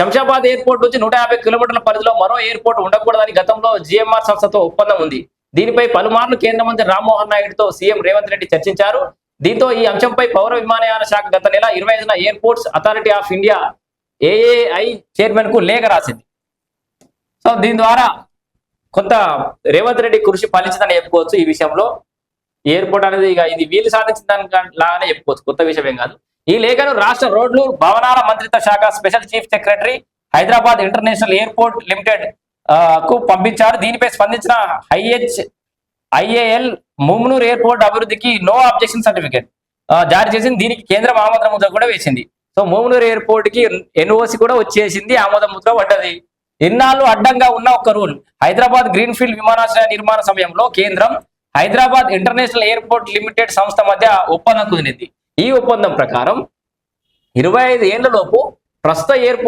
Shamshabad airport నుంచి నూట యాభై కిలోమీటర్ల పరిధిలో మరో ఎయిర్పోర్ట్ ఉండకూడదని గతంలో జిఎంఆర్ సంస్థతో ఒప్పందం ఉంది. దీనిపై పలుమార్లు కేంద్ర మంత్రి రామ్మోహన్ నాయుడుతో సీఎం రేవంత్ రెడ్డి చర్చించారు. దీంతో ఈ అంశంపై పౌర విమానయాన శాఖ గత నెల ఇరవై ఐదున airports authority of India AAI చైర్మన్కు లేఖ రాసింది. సో దీని ద్వారా కొంత రేవంత్ రెడ్డి కృషి ఫలించిందని చెప్పుకోవచ్చు ఈ విషయంలో. ఎయిర్పోర్ట్ అనేది ఇక ఇది వీలు సాధించిన దాని లాగానే చెప్పుకోవచ్చు. కొత్త విషయం ఏం కాదు. ఈ లేఖను రాష్ట్ర రోడ్లు భవనాల మంత్రిత్వ శాఖ special chief secretary Hyderabad international airport లిమిటెడ్కు పంపించారు. దీనిపై స్పందించిన ఐహెచ్ ఐఏఎల్ ముమ్నూర్ ఎయిర్పోర్ట్ అభివృద్ధికి నో అబ్జెక్షన్ సర్టిఫికేట్. జారీ చేసింది. దీనికి కేంద్రం ఆమోద ముద్ర కూడా వేసింది. సో ముమ్నూర్ ఎయిర్పోర్ట్కి ఎన్ఓసి కూడా వచ్చేసింది. ఆమోద ముద్ర పడ్డది. ఇన్నాళ్ళు అడ్డంగా ఉన్న ఒక రూల్. హైదరాబాద్ గ్రీన్ఫీల్డ్ విమానాశ్రయ నిర్మాణ సమయంలో కేంద్రం హైదరాబాద్ ఇంటర్నేషనల్ ఎయిర్పోర్ట్ లిమిటెడ్ సంస్థ మధ్య ఒప్పందం కుదిరింది. ఈ ఒప్పందం ప్రకారం ఇరవై ఐదు ఏళ్ళ లోపు ప్రస్తుత ఎయిర్పోర్ట్